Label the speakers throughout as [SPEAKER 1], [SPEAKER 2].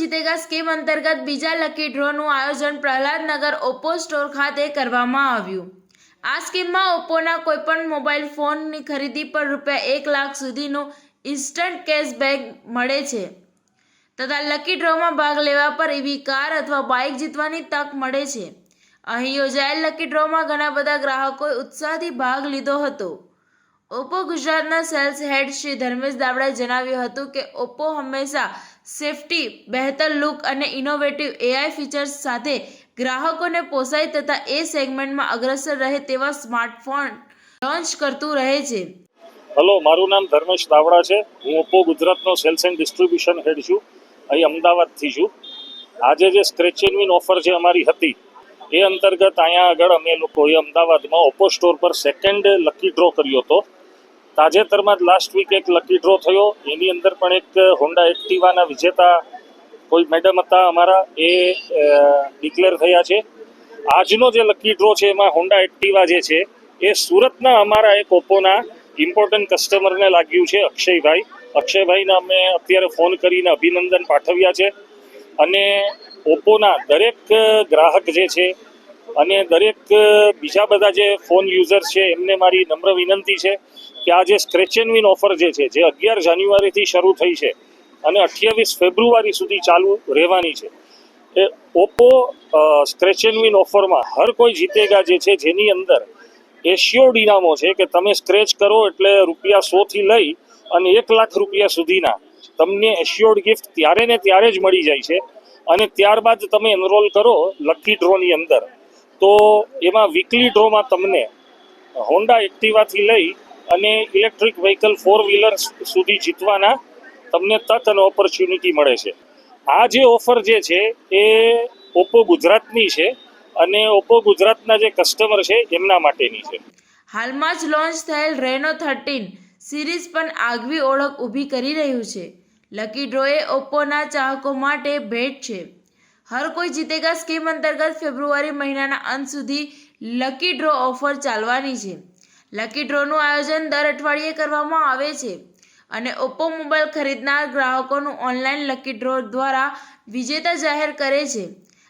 [SPEAKER 1] કોઈ સ્કીમ અંતર્ગત બીજા લકી ડ્રોનું આયોજન પ્રહલાદનગર ઓપ્પો સ્ટોર ખાતે કરવામાં આવ્યું. આ સ્કીમમાં ઓપ્પોના કોઈપણ મોબાઈલ ફોનની ખરીદી પર રૂપિયા એક લાખ સુધીનું ઇન્સ્ટન્ટ કેશબેક મળે છે. તથા લકી ડ્રોમાં ભાગ લેવા પર એવી કાર અથવા બાઇક જીતવાની તક મળે છે. અહીં યોજાયેલ લકી ડ્રોમાં ઘણા બધા ગ્રાહકોએ ઉત્સાહથી ભાગ લીધો હતો. ઓપ્પો ગુજરાતના સેલ્સ હેડ શ્રી ધર્મેશ દાવડાએ જણાવ્યું હતું કે ઓપ્પો હંમેશા સેફટી, બહેતર લુક અને ઇનોવેટિવ એઆઈ ફીચર્સ સાથે ગ્રાહકોને પોસાય તથા એ સેગમેન્ટમાં અગ્રસર રહે તેવા સ્માર્ટફોન લોન્ચ કરતું રહે છે.
[SPEAKER 2] હલો મારું નામ ધર્મેશ દાવડા છે. હું ઓપ્પો ગુજરાતનો સેલ્સ એન્ડ ડિસ્ટ્રીબ્યુશન હેડ છું. અહીં અમદાવાદથી છું. આજે જે સ્ક્રેચ એન્ડ વિન ઓફર જે અમારી હતી, એ અંતર્ગત અહીંયા આગળ અમે લોકોએ અમદાવાદમાં ઓપ્પો સ્ટોર પર સેકન્ડ લકી ડ્રો કર્યો હતો. તાજેતરમાં જ લાસ્ટ વીક એક લકી ડ્રો થયો. એની અંદર પણ એક હોન્ડા એક્ટિવાના વિજેતા કોઈ મેડમ હતા અમારા, એ ડિક્લેર થયા છે. આજનો જે લકી ડ્રો છે, એમાં હોન્ડા એક્ટિવા જે છે, એ સુરતના અમારા એક ઓપ્પોના ઇમ્પોર્ટન્ટ કસ્ટમરને લાગ્યું છે, અક્ષયભાઈ. અક્ષયભાઈને અમે અત્યારે ફોન કરીને અભિનંદન પાઠવ્યા છે. અને ઓપ્પોના દરેક ગ્રાહક જે છે અને દરેક બીજા બધા જે ફોન યુઝર્સ છે, એમને મારી નમ્ર વિનંતી છે કે આ જે સ્ક્રેચ એન્ડ વિન ઓફર જે છે, જે અગિયાર જાન્યુઆરીથી શરૂ થઈ છે અને અઠ્યાવીસ ફેબ્રુઆરી સુધી ચાલુ રહેવાની છે. એ ઓપ્પો સ્ક્રેચ એન્ડ વિન ઓફરમાં હર કોઈ જીતેગા જે છે, જેની અંદર એશિયો ઇનામો છે કે તમે સ્ક્રેચ કરો એટલે રૂપિયા સોથી લઈ અને એક લાખ રૂપિયા સુધીના તમને એશ્યોર્ડ ગિફ્ટ ત્યારે ને ત્યારે જ મળી જાય છે અને ત્યારબાદ તમે એનરોલ કરો લકી ડ્રોની અંદર. તો એમાં વીકલી ડ્રોમાં તમને હોન્ડા એક્ટિવાથી લઈ અને ઇલેક્ટ્રિક વ્હીકલ ફોર વ્હીલર સુધી જીતવાના તમને તક અને ઓપોર્ચ્યુનિટી મળે છે. આ જે ઓફર જે છે એ ઓપ્પો ગુજરાતની છે અને ઓપ્પો ગુજરાતના જે કસ્ટમર છે એમના માટેની છે.
[SPEAKER 1] હાલમાં જ લોન્ચ થયેલ રેનો થર્ટીન સિરીઝ પણ આગવી ઓળખ ઊભી કરી રહ્યું છે. લકી ડ્રોએ ઓપ્પોના ચાહકો માટે ભેટ છે. હર કોઈ જીતેગા સ્કીમ અંતર્ગત ફેબ્રુઆરી મહિનાના અંત સુધી લકી ડ્રો ઓફર ચાલવાની છે. લકી ડ્રોનું આયોજન દર અઠવાડિયે કરવામાં આવે છે અને ઓપ્પો મોબાઈલ ખરીદનાર ગ્રાહકોનું ઓનલાઈન લકી ડ્રો દ્વારા વિજેતા જાહેર કરે છે.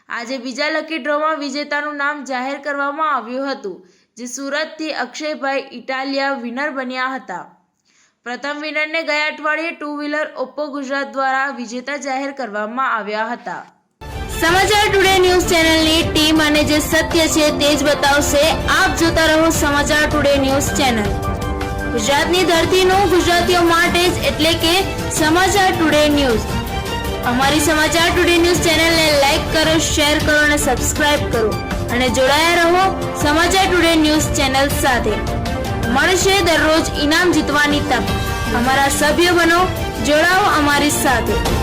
[SPEAKER 1] આજે બીજા લકી ડ્રોમાં વિજેતાનું નામ જાહેર કરવામાં આવ્યું હતું, જે સુરતથી અક્ષયભાઈ ઇટાલિયા વિનર બન્યા હતા. પ્રથમ વિનરને ગયા અઠવાડિયે ટુ વ્હીલર ઓપ્પો ગુજરાત દ્વારા વિજેતા જાહેર કરવામાં આવ્યા હતા. સમાચાર ટુડે ન્યૂઝ ચેનલની ટીમ અને જે સત્ય છે તે જ બતાવશે. આપ જોતા રહો સમાચાર ટુડે ન્યૂઝ ચેનલ ગુજરાતની ધરતીનું ગુજરાતીઓ માટે જ એટલે કે સમાચાર ટુડે ન્યૂઝ અમારી સમાચાર ટુડે ન્યૂઝ ચેનલને લાઈક કરો શેર કરો અને સબસ્ક્રાઇબ કરો. અને જોડાયા રહો સમાચાર ટુડે ન્યૂઝ ચેનલ સાથે. મળશે દરરોજ ઇનામ જીતવાની તક. અમારા સભ્ય બનો, જોડાઓ અમારી સાથે.